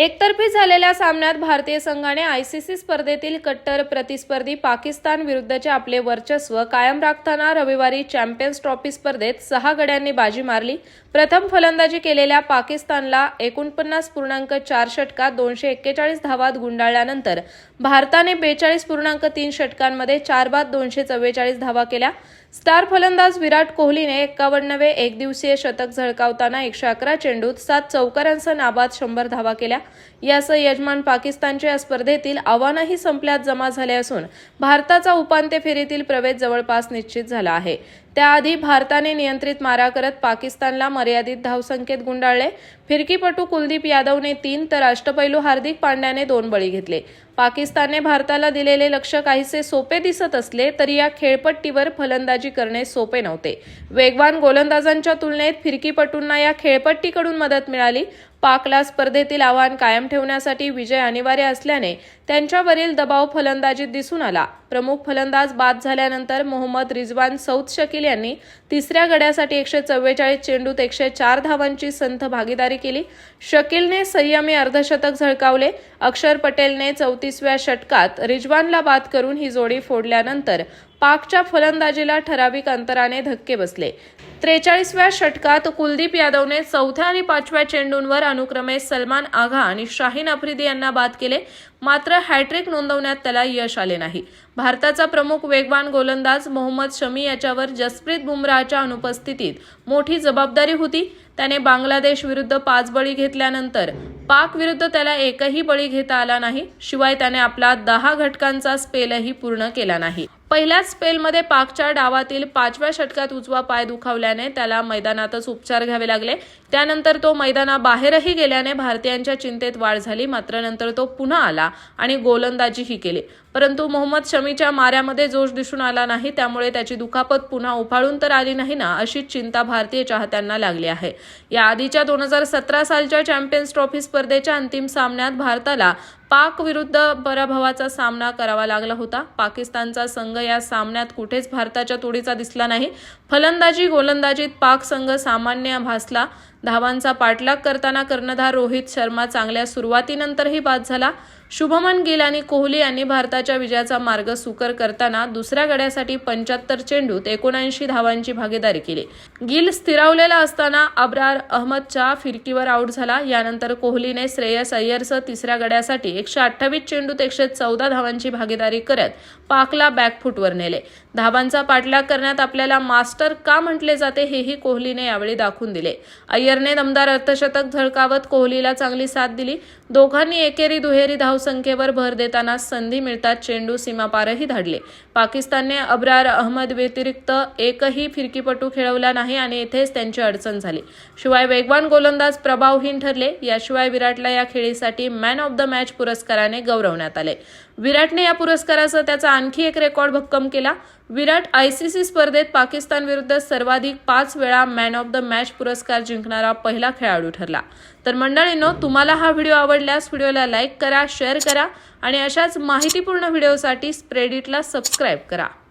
एकतर्फी झालेल्या सामन्यात भारतीय संघाने आयसीसी स्पर्धेतील कट्टर प्रतिस्पर्धी पाकिस्तान विरुद्धचे आपले वर्चस्व कायम राखताना रविवारी चॅम्पियन्स ट्रॉफी स्पर्धेत सहा गड्यांनी बाजी मारली. प्रथम फलंदाजी केलेल्या पाकिस्तानला एकोणपन्नास पूर्णांक चार षटकात दोनशे एक्केचाळीस धावात गुंडाळल्यानंतर भारताने बेचाळीस पूर्णांक तीन षटकांमध्ये चार बाद दोनशे चव्वेचाळीस धावा केल्या. स्टार फलंदाज विराट कोहलीने एक्कावन्नवे एकदिवसीय शतक झळकावताना एकशे अकरा चेंडूत सात चौकारांसह नाबाद शंभर धावा केल्या. यासह यजमान पाकिस्तानचे या स्पर्धेतील आव्हानही संपल्यात जमा झाले असून भारताचा उपांत्य फेरीतील प्रवेश जवळपास निश्चित झाला आहे. त्याआधी भारताने नियंत्रित मारा करत पाकिस्तानला मर्यादित धावसंख्येत गुंडाळले. फिरकीपटू कुलदीप यादवने तीन तर अष्टपैलू हार्दिक पांड्याने दोन बळी घेतले. पाकिस्तानने भारताला दिलेले लक्ष काहीसे सोपे दिसत असले तरी या खेळपट्टीवर फलंदाजी करणे सोपे नव्हते. वेगवान गोलंदाजांच्या तुलनेत फिरकीपटूंना या खेळपट्टीकडून मदत मिळाली. पाकला स्पर्धेतील आव्हान कायम ठेवण्यासाठी विजय अनिवार्य असल्याने त्यांच्यावरील दबाव फलंदाजीत दिसून आला. प्रमुख फलंदाज बाद झाल्यानंतर मोहम्मद रिजवान सौद शकील यांनी तिसऱ्या गड्यासाठी एकशे चव्वेचाळीस चेंडूत एकशे चार धावांची संथ भागीदारी केली. शकीलने संयमी अर्धशतक झळकावले. अक्षर पटेलने चौतीसव्या षटकात रिजवानला बाद करून ही जोडी फोडल्यानंतर पाकच्या फलंदाजीला ठराविक अंतराने धक्के बसले. त्रेचाळीसव्या षटकात कुलदीप यादवने चौथ्या आणि पाचव्या चेंडूंवर अनुक्रमे सलमान आघा आणि शाहीन आफ्रिदी यांना बाद केले. मात्र हॅट्रिक नोंदवण्यात त्याला यश आले नाही. भारताचा प्रमुख वेगवान गोलंदाज मोहम्मद शमी याच्यावर जसप्रीत बुमराहच्या अनुपस्थितीत मोठी जबाबदारी होती. त्याने बांगलादेश विरुद्ध पाच बळी घेतल्यानंतर पाक विरुद्ध त्याला एकही बळी घेता आला नाही. शिवाय त्याने आपला दहा घटकांचा स्पेलही पूर्ण केला नाही. पहिल्याच स्पेलमध्ये पाकच्या डावातील पाचव्या षटकात उजवा पाय दुखावल्याने त्याला मैदानातच उपचार घ्यावे लागले. त्यानंतर तो मैदानाबाहेरही गेल्याने भारतीयांच्या चिंतेत वाढ झाली. मात्र नंतर तो पुन्हा आला आणि गोलंदाजीही केली. परंतु मोहम्मद शमीच्या माऱ्यामध्ये जोश दिसून आला नाही. त्यामुळे त्याची दुखापत पुन्हा उफाळून तर आली नाही ना अशीच चिंता भारतीय चाहत्यांना लागली आहे. या आधीच्या दोन हजार सतरा सालच्या चॅम्पियन्स ट्रॉफी स्पर्धेच्या अंतिम सामन्यात भारताला पाक विरुद्ध पराभवाचा सामना करावा लागला होता. पाकिस्तानचा संघ या सामन्यात कुठेच भारताच्या तोडीचा दिसला नाही. फलंदाजी गोलंदाजीत पाक संघ सामान्य भासला. धावांचा पाठलाग करताना कर्णधार रोहित शर्मा चांगल्या सुरुवातीनंतरही बाद झाला. शुभमन गिल आणि कोहली यांनी भारताच्या विजयाचा मार्ग सुकर करताना दुसऱ्या गड्यासाठी पंच्याहत्तर चेंडूत एकोणऐंशी धावांची भागीदारी केली. गिल स्थिरावलेला असताना अब्रार अहमदच्या फिरकीवर आऊट झाला. यानंतर कोहलीने श्रेयस अय्यरसह तिसऱ्या गड्यासाठी एकशे अठ्ठावीस चेंडूत एकशे चौदा धावांची भागीदारी करत पाकला बॅकफूटवर नेले. धावांचा पाठलाग करण्यात आपल्याला मास्टर का म्हटले जाते हेही कोहलीने यावेळी दाखवून दिले. अय्यरने दमदार अर्धशतक झळकावत कोहलीला चांगली साथ दिली. दोघांनी एकेरी दुहेरी धावसंख्येवर भर देताना संधी मिळतात चेंडू सीमापारही धाडले. पाकिस्तानने अब्रार अहमद व्यतिरिक्त एकही फिरकीपटू खेळवला नाही आणि येथेच त्यांची अडचण झाली. शिवाय वेगवान गोलंदाज प्रभावहीन ठरले. याशिवाय विराटला या खेळीसाठी मॅन ऑफ द मॅच पुरस्काराने गौरवण्यात आले. विराटने या पुरस्कारासह त्याचा आणखी एक रेकॉर्ड भक्कम केला. विराट आय सी सी स्पर्धेत पाकिस्तानविरुद्ध सर्वाधिक पाच वेळा मॅन ऑफ द मॅच पुरस्कार जिंकणारा पहिला खेळाडू ठरला. तर मंडळींनो तुम्हाला हा व्हिडिओ आवडल्यास व्हिडिओला लाईक करा शेअर करा आणि अशाच माहितीपूर्ण व्हिडिओसाठी स्प्रेडिटला सबस्क्राईब करा.